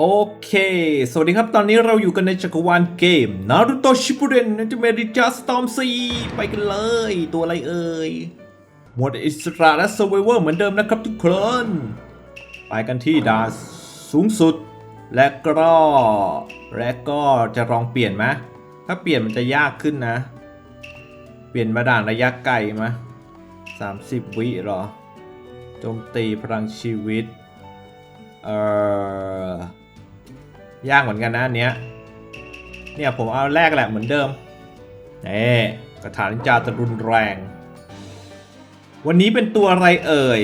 โอเค สวัสดีครับ ตอนนี้เราอยู่กันในจักรวาลเกม Naruto Shippuden Ultimate Just Storm 4ไปกันเลย ตัวอะไรเอ่ย หมวดอิสระและ Survivor เหมือนเดิมนะครับทุกคน ไปกันที่ดาสูงสุด และก็และก็จะลองเปลี่ยนไหมถ้าเปลี่ยนมันจะยากขึ้นนะ เปลี่ยนมาด่านระยะไกลไหม30วิหรอ โจมตีพลังชีวิต เอ่อ ยากเหมือนกันนะอันเนี้ย เนี่ยผมเอาแรกแหละเหมือนเดิมนี่กระถานินจาตะรุนแรง วันนี้เป็นตัวอะไรเอ่ย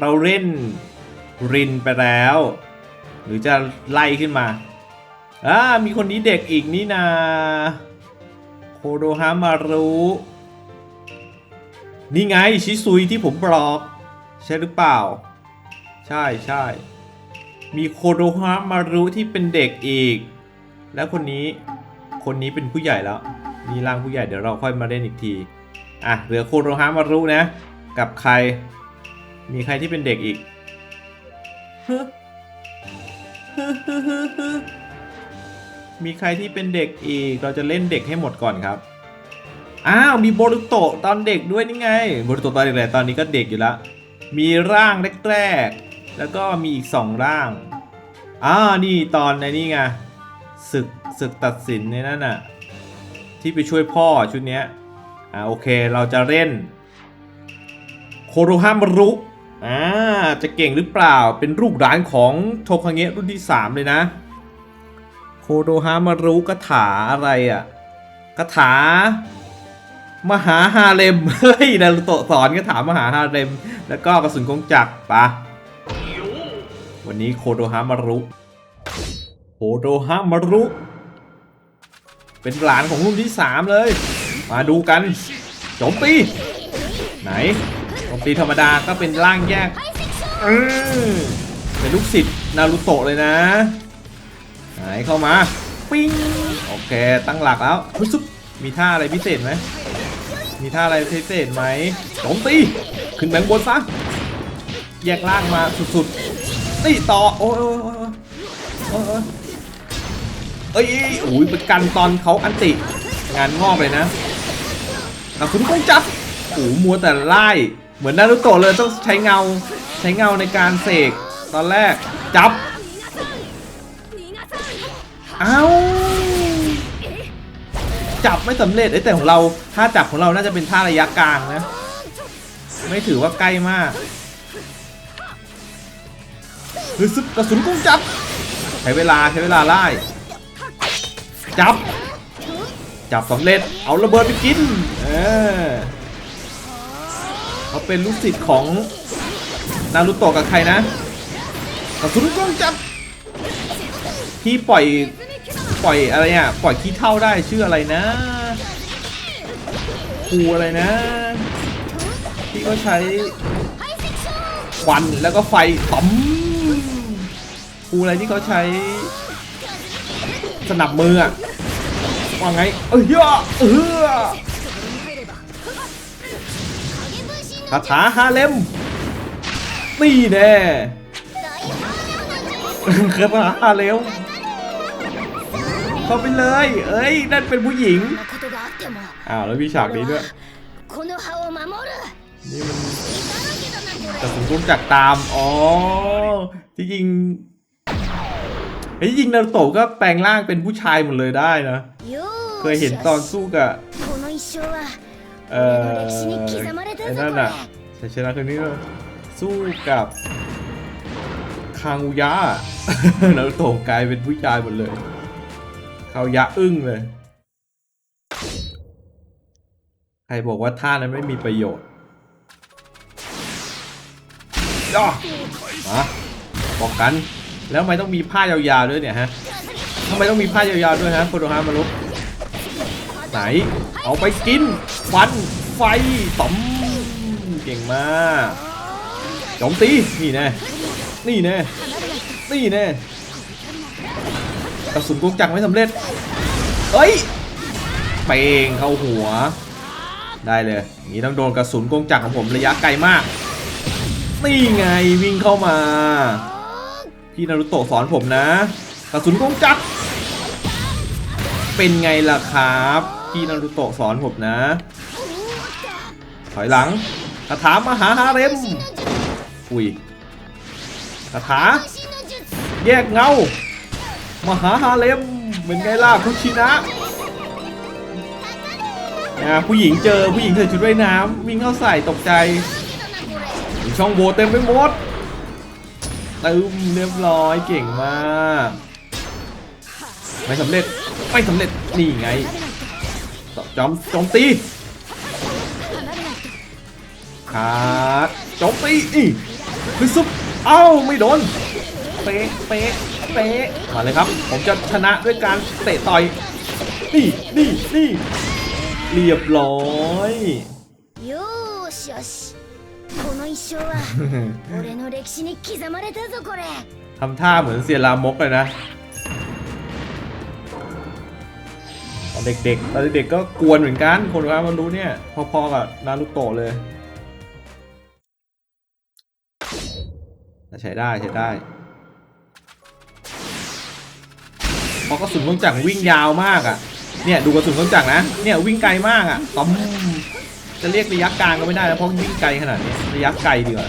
เราเล่นรินไปแล้ว หรือจะไล่ขึ้นมาอ่ามีคนนี้เด็กอีกนี่นาโคโดฮามารุนี่ไง ชิซุยที่ผมบอก ใช่หรือเปล่า ใช่ใช่ มีโคโดฮะมารุที่เป็นเด็กอีก แล้วคนนี้คนนี้เป็นผู้ใหญ่แล้วมีร่างผู้ใหญ่เดี๋ยวเราค่อยมาเล่นอีกทีอะเหลือโคโดฮะมารุนะ กับใคร มีใครที่เป็นเด็กอีกมีใครที่เป็นเด็กอีก เราจะเล่นเด็กให้หมดก่อนครับ อ้าว มีโบรุโตะตอนเด็กด้วยนี่ไง โบรุโตะตอนเด็กแหละตอนนี้ก็เด็กอยู่ล้วมีร่างแรก แล้วก็มีอีกสองร่างอ่านี่ตอนในนี่ไงศึกศึกตัดสินในนั่นน่ะที่ไปช่วยพ่อชุดเนี้ยอ่าโอเคเราจะเล่น โคโรฮามารุอ่าจะเก่งหรือเปล่าเป็นลูกหลานของโทคังเงะรุ่นที่ 3 เลยนะ โคโดฮามารุคาถาอะไรอะคาถามหาฮาเลมเฮ้ยนารุโตะสอนคาถามหาฮาเลม แล้วก็กระสุนกงจักรปะ วันนี้โคโดฮามารุ โคโดฮามารุ เป็นหลานของรุ่นที่ 3 เลย มาดูกันโจมตี ไหนโจมตีธรรมดาก็เป็นร่างแยกเป็นลูกศิษย์นารุโตะเลยนะ ไหนเข้ามา ปิ้ง โอเค ตั้งหลักแล้วซุบมีท่าอะไรพิเศษไหม มีท่าอะไรพิเศษไหมโจมตี ขึ้นแบงบนซะ แยกล่างมาสุดๆ ตีต่อโอ้ยโอ้ยโอ้ยโอ้ยเอ้ยโอ้ยเป็นกันตอนเขาอันติงานงอกเลยนะกระสุนคงจับโอ้มัวแต่ไล่เหมือนนารุโตะเลยต้องใช้เงาใช้เงาในการเสกตอนแรกจับเอ้าจับไม่สำเร็จเอ้แต่ของเราท่าจับของเราน่าจะเป็นท่าระยะกลางนะ ไม่ถือว่าใกล้มาก ฮึซึกกระสุนกุ้งจับ ใช้เวลาใช้เวลาไล่ จับ จับสำเร็จ เอาระเบิดไปกิน เออเขาเป็นลูกศิษย์ของนารุโตะกับใครนะ กระสุนกุ้งจับ ที่ปล่อยปล่อยอะไรอะปล่อยขี้เท่าได้ชื่ออะไรนะครูอะไรนะ ที่เขาใช้ควันแล้วก็ไฟต๋อม ปูอะไรที่เขาใช้ สนับมืออะว่าไง เอ้ยเออคาถาฮาเลมนี่แน่คาถาฮาเลมเข้าไปเลย เอ้ย นั่นเป็นผู้หญิง อ้าว แล้วมีฉากนี้ด้วย นี่มันแต่ผมรู้จักตาม อ๋อ ที่จริง ไอ้ยิงนารูโตะก็แปลงร่างเป็นผู้ชายหมดเลยได้นะ เคยเห็นตอนสู้กับเออไอ้นั่นอะชัยชนะคนนี้สู้กับคางุยะนารูโตะกลายเป็นผู้ชายหมดเลยเขายะอึ้งเลย ใครบอกว่าท่านั้นไม่มีประโยชน์ย่อมาบอกกัน แล้วทำไมต้องมีผ้ายาวๆด้วยเนี่ยฮะทำไมต้องมีผ้ายาวๆด้วยฮะโคโดฮามารุไหน เอาไปกินฟันไฟต๋อมเก่งมากจมตีนี่แน่นี่แน่นี่แน่กระสุนกงจักรไม่สำเร็จเอ้ยเป่งเข้าหัว ได้เลยอย่างนี้ต้องโดนกระสุนกงจักรของผมระยะไกลมากนี่ไงวิ่งเข้ามา พี่นารุโตะสอนผมนะกระสุนกงจักเป็นไงล่ะครับ พี่นารุโตะสอนผมนะ ถอยหลังคาถามหาฮาเร็มอุ้ยคาถา แยกเงา มหาฮาเร็มเป็นไงล่ะคุชินะนะผู้หญิงเจอผู้หญิงเธอชุดว่ายน้ำวิ่งเข้าใส่ตกใจ ช่องโหว่เต็มไปหมด ตึมเรียบร้อยเก่งมาก ไม่สำเร็จ ไม่สำเร็จ นี่ไงจอมโจมตีขาดโจมตีอีคือซุปเอ้า ไม่โดน เป๊ะ เป๊ะ เป๊ะ มาเลยครับ ผมจะชนะด้วยการเตะต่อย นี่ นี่ นี่ เรียบร้อย よーしよし この一生は俺の歴史に刻まれたぞこれ ทำท่าเหมือนเซียรามกเลยนะ ตอนเด็กๆ ตอนเด็กๆก็กวนเหมือนกัน คนว่ามันรู้เนี่ย พอๆกับนารุโตะเลยแต่ใช้ได้ใช้ได้เพราะกระสุนเครื่องจักรวิ่งยาวมากอ่ะ เนี่ยดูกระสุนเครื่องจักรนะ เนี่ยวิ่งไกลมากอ่ะต้อม จะเรียกระยะกลางก็ไม่ได้แล้วเพราะวิ่งไกลขนาดนี้ระยะไกลดีกว่า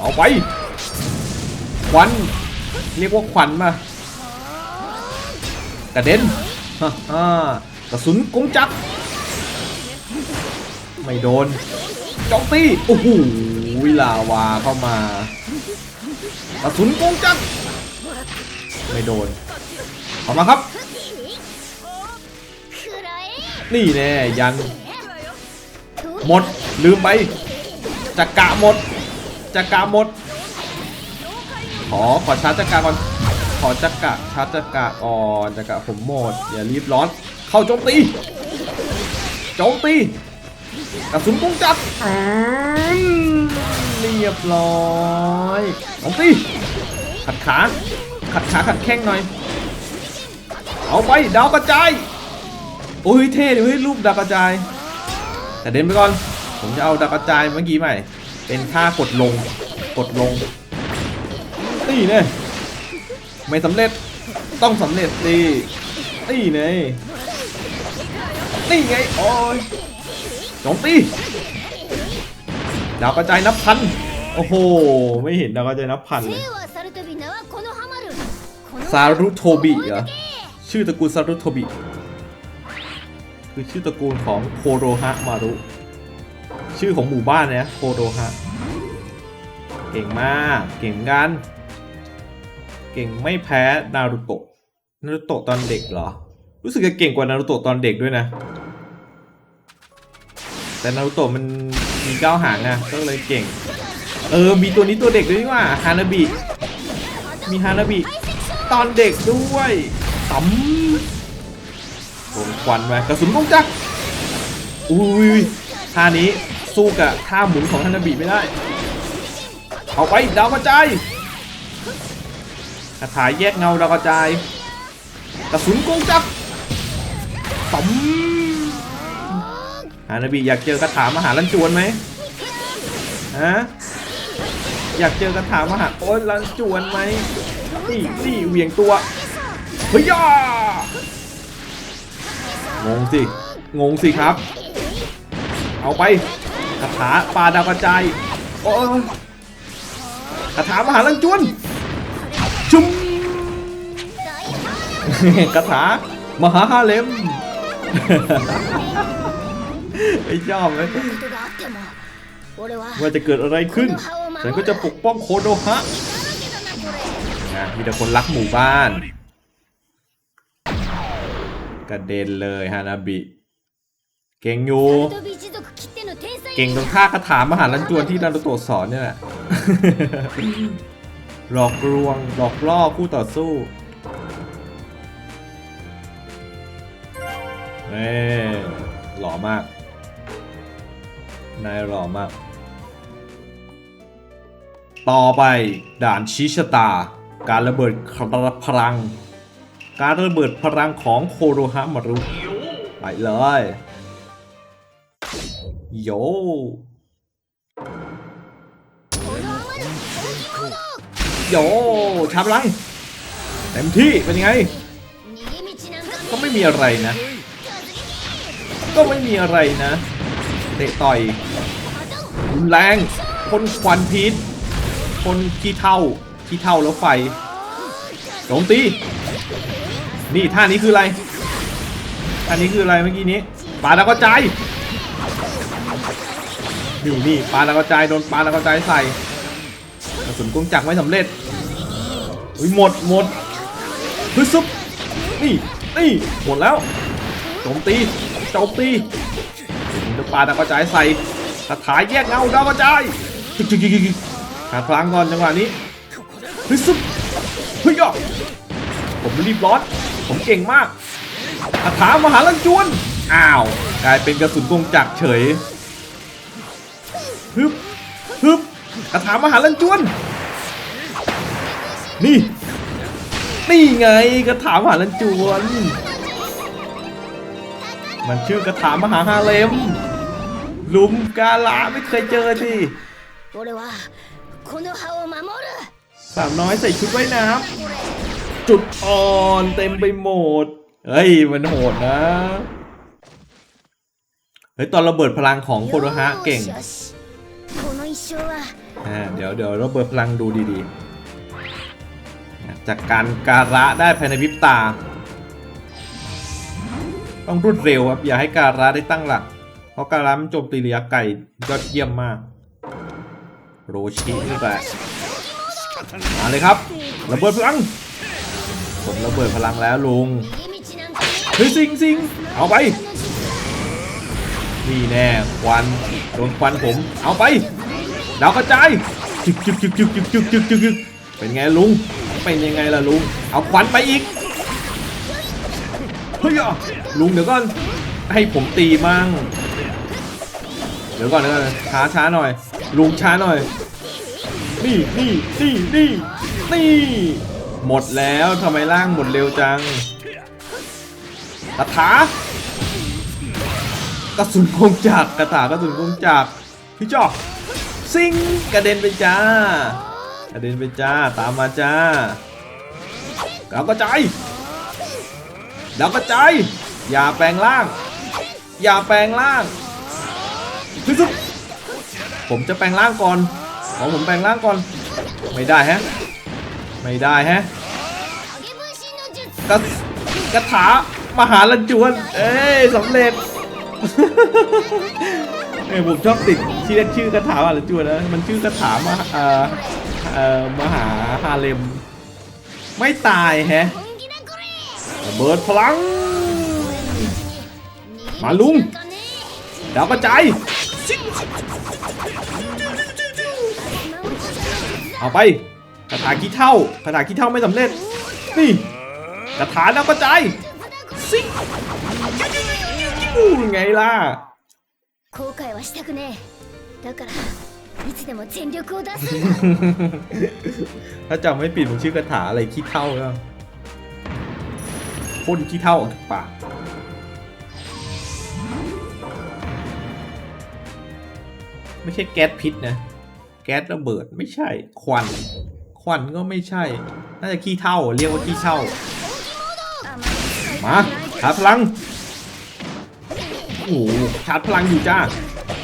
เอาไปควันเรียกว่าควันมากระเด็นกระสุนกุ้งจักไม่โดนจ้องตีโอ้โหวิลาวาเข้ามากระสุนกุ้งจักไม่โดนออกมาครับ นี่แน่ยัน หมดลืมไปจักระหมดจักระหมด ขอขอชาร์จจักระก่อนขอจักระชาร์จจักระก่อนจักระผมหมดอย่ารีบร้อน เข้าโจมตีโจมตีกระสุนกุ้งจับเรียบร้อยโจมตีขัดขาขัดขาขัดแข้งหน่อย เอาไปดาวกระจายโอ้ยเท่เลยรูปดาวกระจาย แต่เดินไปก่อน ผมจะเอาดักกระจายเมื่อกี้ใหม่ เป็นท่ากดลง กดลงตีเนี่ยไม่สำเร็จ ต้องสำเร็จตีตีเนยตีไง โอ้ยจงตีดาวกระจายนับพัน โอ้โห ไม่เห็นดาวกระจายนับพันเลยซารุโทบิเหรอ ชื่อตระกูลซารุโทบิ คือชื่อตระกูลของโคโรฮะมารุ ชื่อของหมู่บ้านเนี่ยโคโรฮะ เก่งมาก เก่งเหมือนกัน เก่งไม่แพ้นารุโตะ นารุโตะตอนเด็กเหรอ รู้สึกจะเก่งกว่านารุโตะตอนเด็กด้วยนะ แต่นารุโตะมันมีก้าวหางอะก็เลยเก่ง เออ มีตัวนี้ตัวเด็กด้วยนี่ว่าฮานาบิ มีฮานาบิ ตอนเด็กด้วยต๋ำ โดนควันมากระสุนกงจักรอุ้ยท่านี้สู้กับท่าหมุนของฮานาบิไม่ได้ เอาไปดาวกระจายคาถาแยกเงาดาวกระจาย กระสุนกงจักรต๋ำฮานาบิอยากเจอคาถามหาลันจวนไหมฮะอยากเจอกระถามหาโอ้ยลันจวนไหมนี่นี่เหวี่ยงตัวเฮ้ยย่า งงสิ งงสิครับ เอาไปคาถาปลาดาวกระจายโอ้คาถามหาลังจวนชุมคาถามหาฮาเลมไอ้ชอบเลยว่าจะเกิดอะไรขึ้น ฉันก็จะปกป้องโคโดฮะนะมีแต่คนรักหมู่บ้าน กระเด็นเลยฮานาบิ เก่งอยู่ เก่งตรงท่าคาถามหาลันจวนที่นารุโตะสอนเนี่ยแหละ หลอกลวงหลอกล่อคู่ต่อสู้เอ้หล่อมาก นายหล่อมาก ต่อไปด่านชิชตา การระเบิดพลัง การระเบิดพลังของโคโรฮามารุ ไปเลย โยโยชาบลังเต็มที่เป็นยังไง ก็ไม่มีอะไรนะ ก็ไม่มีอะไรนะเตะต่อยรุนแรงคนควันพิษคนขี้เท่าขี้เท่าแล้วไฟโจมตี นี่ท่านี้คืออะไรท่านี้คืออะไรเมื่อกี้นี้ปาดาวกระจายนี่นี่ปาดาวกระจายโดนปาดาวกระจายใส่กระสุนกงจักรไม่สำเร็จอุ้ยหมดหมดฮึซุบนี่นี่หมดแล้วโจมตีโจมตีจะปาดาวกระจายใส่คาถาแยกเงาดาวกระจายจึ๊กจึ๊กจึ๊กหาพลังก่อนจังหวะนี้ฮึซุบเฮ้ยอะผมรีบร้อน ผมเก่งมากคาถามหาลังจวน อ้าว กลายเป็นกระสุนกงจักเฉยฮึบฮึบคาถามหาลังจวน นี่ นี่ไงกระถามหาลังจวน มันชื่อกระถามหาฮาเลม ลุมกาลาไม่เคยเจอที่สามน้อยใส่ชุดว่ายน้ำ จุดอ่อนเต็มไปหมด เฮ้ย มันโหดนะ เฮ้ย ตอนระเบิดพลังของโคโรฮะเก่งเดี๋ยวเดี๋ยวระเบิดพลังดูดีๆ จากการการะได้ภายในวิบตา ต้องรวดเร็วครับ อย่าให้การะได้ตั้งหลัก เพราะการะมันโจมตีเลียะไก่ยอดเยี่ยมมาก โรชินี่แหลมาเลยครับระเบิดพลัง ผมระเบิดพลังแล้วลุงเฮ้ยสิงสิงเอาไปนี่แน่ควันโดนควันผมเอาไปดาวกระจายจึกจึกจึกจึกจึกจึกจึกจึกเป็นไงลุงเป็นยังไงล่ะลุงเอาควันไปอีกเฮ้ยลุงเดี๋ยวก่อนให้ผมตีมั่งเดี๋ยวก่อนเดี๋ยวก่อนช้าช้าหน่อย ลุงช้าหน่อยนี่นี่นี่นี่นี่ หมดแล้วทำไมร่างหมดเร็วจังคาถากระสุนคงจักรคาถากระสุนคงจักพี่จอกซิงกระเด็นไปจ้ากระเด็นไปจ้าตามมาจ้าดาวกระจายดาวกระจายอย่าแปลงร่าง อย่าแปลงร่างพี่ซุปผมจะแปลงร่างก่อนขอผมแปลงร่างก่อน ไม่ได้ฮะ ไม่ได้ฮะกระกระถามหาลันจวน เอ้ยสำเร็จเออผมชอบติดชื่อชื่อกระถามหาลันจวนนะมันชื่อกระถามาเอ่อเอ่อมหาฮาเลม ไม่ตายฮะเบิดพลัง มาลุงดาวประจัยเอาไป คาถาขี้เท่าคาถาขี้เท่าไม่สำเร็จ นี่คาถาดาวกระจายซิงไงล่ะ 後悔はしたくねえだからいつでも全力を出すんだ ถ้าจำไม่ผิดมันชื่อกระถาอะไรขี้เท่าแล้วพ่นขี้เท่าออกจากปากไม่ใช่แก๊สพิษนะ แก๊สระเบิดไม่ใช่ ควัน ควันก็ไม่ใช่ น่าจะขี้เท่า เรียกว่าขี้เท่า มาชาร์จพลัง โอ้ชาร์จพลังอยู่จ้า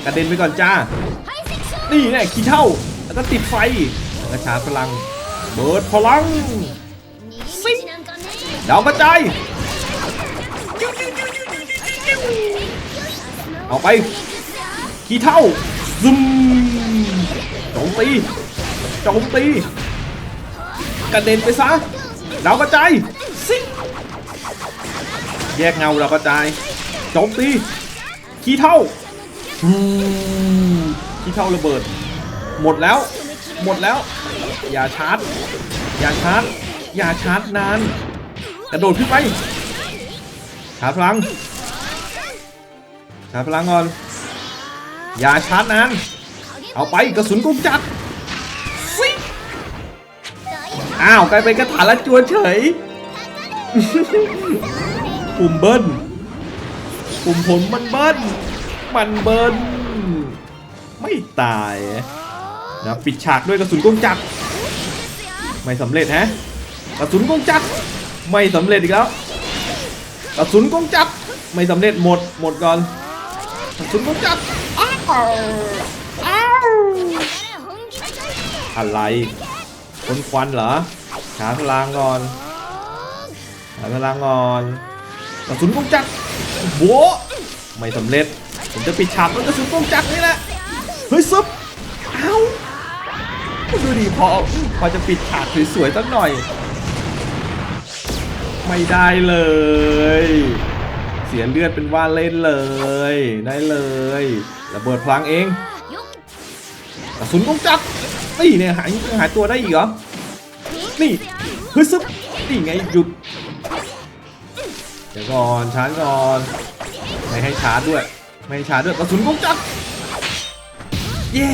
กระเด็นไปก่อนจ้า นี่ไงขี้เท่า แล้วก็ติดไฟกระชาร์จพลัง เบิร์ดพลังซิดาวกระจายเอาไปขี้เท่าซึมโจมตีโจมตี กระเด็นไปซะดากระจายซิแยกเงาดากระจายโจมตีขี้เท่าขี้เท่าระเบิด หมดแล้ว หมดแล้ว อย่าชาร์จ อย่าชาร์จ อย่าชาร์จนาน กระโดดขึ้นไปชาร์จพลังชาร์จพลังก่อน อย่าชาร์จนาน เอาไปกระสุนกุ้งจัก อ้าวกลายเป็นกระถาละจวนเฉย ปุ่มเบิ้ลปุ่มผมมันเบิ้ลมันเบิ้ลไม่ตายนะปิดฉากด้วยกระสุนกงจักรไม่สำเร็จฮะกระสุนกงจักรไม่สำเร็จอีกแล้วกระสุนกงจักรไม่สำเร็จหมดหมดก่อนกระสุนกงจักรอะไร คนควันเหรอ หาพลังก่อน หาพลังก่อนกระสุนกงจักรโบะไม่สำเร็จ ผมจะปิดฉากด้วยกระสุนกงจักรนี่แหละ เฮ้ยซุปเอ้าดูดิพอ พอจะปิดฉากสวยๆสักหน่อย ไม่ได้เลย เสียเลือดเป็นว่าเล่นเลย ได้เลย ระเบิดพลังเอง กระสุนกงจักร นี่เนี่ยหายหายตัวได้อีกเหรอ นี่ฮึซึบนี่ไงหยุด เดี๋ยวก่อนชาร์จก่อน ไม่ให้ชาร์จด้วย ไม่ให้ชาร์จด้วยกระสุนกงจักเย้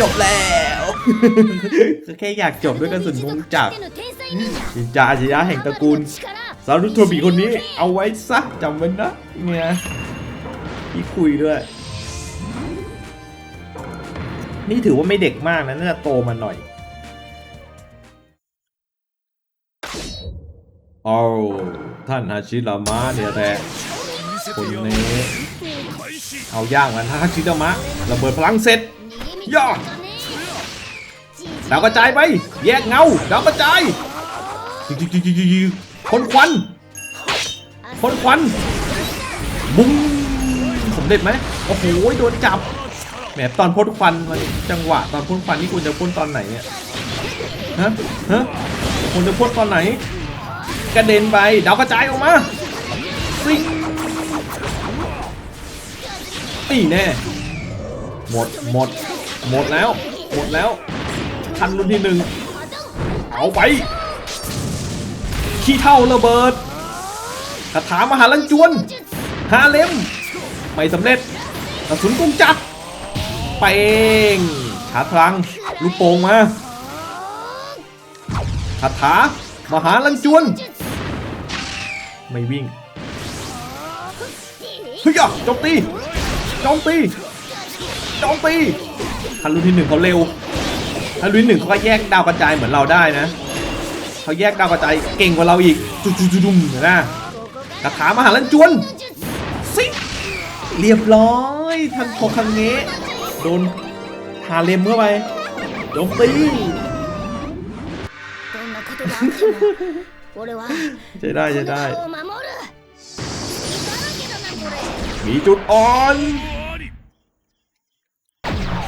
จบแล้วแค่อยากจบด้วยกระสุนกงจักจินจาอาชาแห่งตระกูลซารุโทบีคนนี้เอาไว้ซะจำไว้นะเนี่ยพี่คุยด้วย นี่ถือว่าไม่เด็กมากนะน่าจะโตมาหน่อยเอาท่านฮาชิรามะเนี่ยแหละคนนี้เอาย่างกันฮาชิรามะระเบิดพลังเสร็จย่อดาวกระจายไป แยกเงาดาวกระจายคนควันคนควันบุ้งสมเด็จไหมโอ้โหโดนจับ มตอนพ่นควันมันจังหวะ ตอนพ่นควันนี่ควรจะพ่นตอนไหนเนี่ยฮะฮะควรจะพ่นตอนไหน กระเด็นไปดาวกระจายออกมาซิงนี่แน่หมดหมด หมดแล้ว หมดแล้วทันรุ่นที่หนึ่งเอาไปขี้เท่าระเบิดคาถามหาลังจวนฮาเลมไม่สำเร็จกระสุนกุ้งจักร ไปเองชาร์จพลัง ลูกโป่งมาคาถามหาลังจวน ไม่วิ่งเฮ้ยอะจมตีจมตีจมตีทันรุ่นที่หนึ่งเขาเร็วถ้ารุ่นหนึ่งเขาก็แยกดาวกระจายเหมือนเราได้นะเขาแยกดาวกระจายเก่งกว่าเราอีกจุดจุดจุดดุมเห็นไหมกระถามหาลันจวนซิเรียบร้อยทันโคคังเงะ โดนหาเลมเข้าไปโจมตีใช้ได้ใช้ได้ มีจุดอ่อน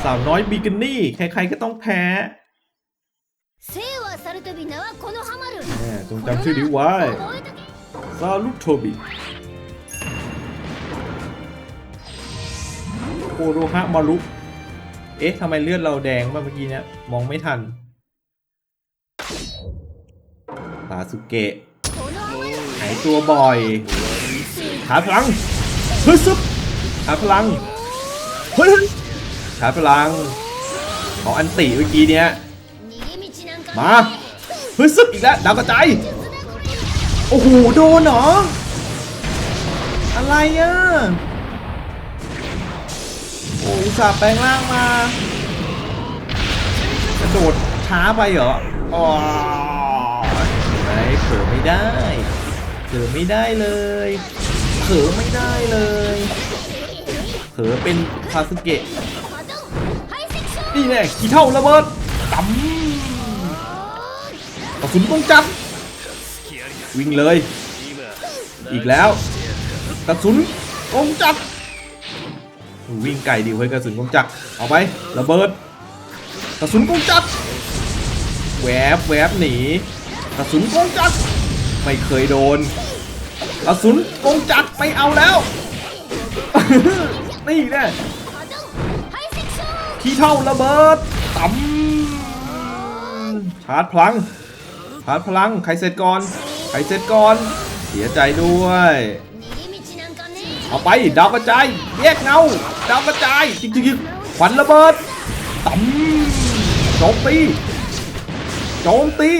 สาวน้อยบิกินี่ ใครๆก็ต้องแพ้จงจำชื่อนี้ไว้ ซาลุโทบิโคโรฮะมารุ เอ๊ะทำไมเลือดเราแดงมาเมื่อกี้เนี้ยมองไม่ทันสาสุเกะหายตัวบ่อยหาพลังฮึซึบหาพลังฮึหาพลังของอันติเมื่อกี้เนี้ยมาฮึซึบอีกแล้วดาวกระจายโอ้โหโดนเหรออะไรอะ โอ้อุส่าแปลงร่างมากระโดดช้าไปเหรออ๋อไม่เผลอไม่ได้เผลอไม่ได้เลยเผลอไม่ได้เลยเผลอเป็นคาสึเกะนี่แน่กี่เท่าระเบิดตั้มกระสุนกงจักวิ่งเลย อีกแล้ว กระสุนป้องกัน วิ่งไก่ดิวให้กระสุนกงจักรเอาไประเบิด กระสุนกงจักรแวบแวบหนี กระสุนกงจักรไม่เคยโดน กระสุนกงจักรไม่เอาแล้ว นี่แน่ขี้เท่าระเบิดต่ำชาร์จพลังชาร์จพลัง ใครเสร็จก่อน ใครเสร็จก่อน เสียใจด้วย เอาไปดาวกระจายแยกเงาดาวกระจายจริงๆขวัญระเบิดตั้โจมตีโจมตี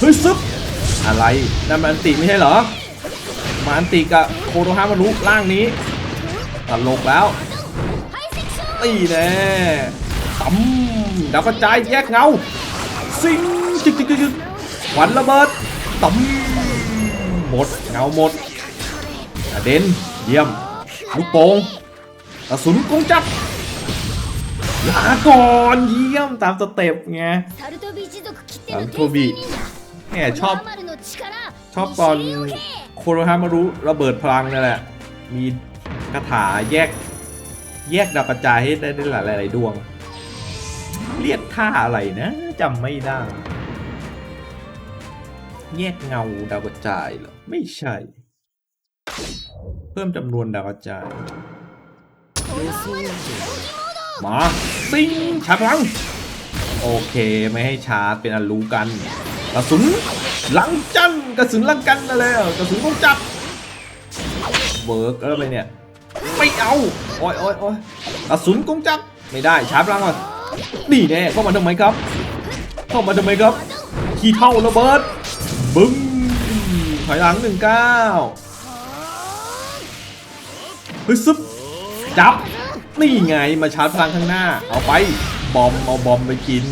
ฮึซึบอะไรนั่นมันติไม่ใช่เหรอมาอันติกับโคโดฮามารุล่างนี้ตลกแล้วตีแน่ตั้ดาวกระจายแยกเงาซิงจิกจิกจิกขวัญระเบิดตั้หมดเงาหมดเดน เยี่ยมลูกโป่งกระสุนกงจับลาก่อนเยี่ยมตามสเต็ปไงทามโทบีเนี่ชอบ ชอบตอนโคโรฮามารุระเบิดพลังนั่นแหละ มีคาถาแยก แยกดับกระจายให้ได้หลายหลายดวง เรียกท่าอะไรนะจำไม่ได้ แยกเงาดาวกระจายเหรอ ไม่ใช่ เพิ่มจำนวนดาวกระจายมาซิงชาร์จพลัง โอเคไม่ให้ชาร์จเป็นอันรู้กัน กระสุนหลังจันกระสุนหลังกันนั่นแหละกระสุนต้องจับเวิร์กแล้วไปเนี่ยไม่เอาโอ้ยโอ้ยโอ้ยกระสุนกงจักรไม่ได้ชาร์จพลังก่อนนี่แน่เข้ามาทำไมครับ เข้ามาทำไมครับ ขี้เท่าระเบิดบึ้มถอยหลังหนึ่งเก้า เฮ้ยซึบจับ นี่ไงมาชาร์จพลังข้างหน้า เอาไป บอม เอาบอมไปกิน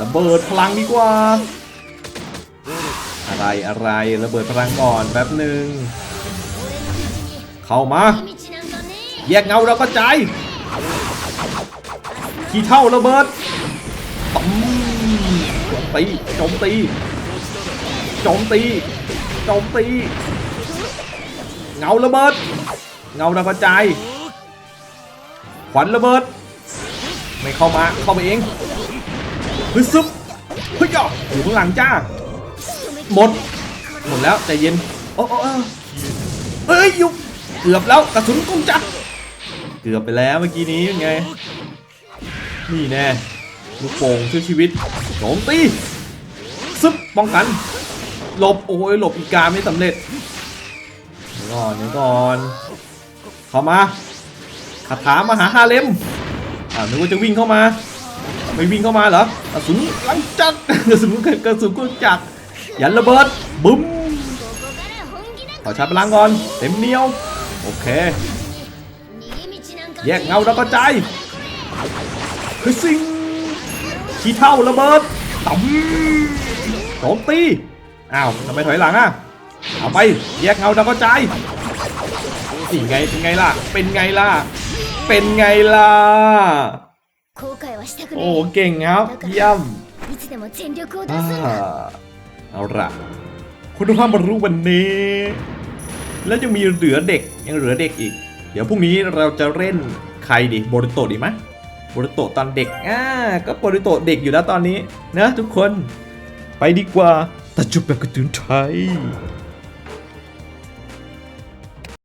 ระเบิดพลังดีกว่า อะไรอะไรระเบิดพลังก่อนแป๊บหนึ่ง เข้ามา แยกเงาเราก็ใจ ขี้เท่าระเบิดต้มโจมตี โจมตี โจมตี โจมตี เงาระเบิด เงาเราก็ใจายขวัญระเบิด ไม่เข้ามาเข้าไปเองฮ้ยซึบเฮ้ยย่ออยู่ข้างหลังจ้า หมด หมดแล้วใจเย็นโอ้โอ้โอ้เอ้ยอยู่เกือบแล้วกระสุนกุ้งจักรเกือบไปแล้วเมื่อกี้นี้เป็นไง นี่แน่ลูกโป่งช่วยชีวิตโจมตีซึบป้องกัน หลบโอ้ยหลบอีกาไม่สำเร็จเดี๋ยวก่อนเดี๋ยวก่อน เข้ามาคาถามหาฮาเลมอ่านึกว่าจะวิ่งเข้ามา ไม่วิ่งเข้ามาเหรอกระสุนลังจัดกระสุนกระสุนกุญจักยันระเบิดบึ้มขอชาร์จพลังก่อนเต็มเหนียวโอเค แยกเงาแล้วก็ใจคือซิงขี้เท่าระเบิดต่ำโจมตีอ้าวทำไมถอยหลังอะเอาไปแยกเงาแล้วก็ใจ นี่ไงเป็นไงล่ะ เป็นไงล่ะ เป็นไงล่ะ โอ้เก่งครับเยี่ยมเอาละคุณทุกท่านบรรลุวันนี้ แล้วยังมีเหลือเด็กยังเหลือเด็กอีก เดี๋ยวพรุ่งนี้เราจะเล่นใครดิโบริโตดีไหมโบริโตตอนเด็กอ่าก็โบริโตเด็กอยู่แล้วตอนนี้นะทุกคนไปดีกว่าตะจุบแบบกระตุ้นไทย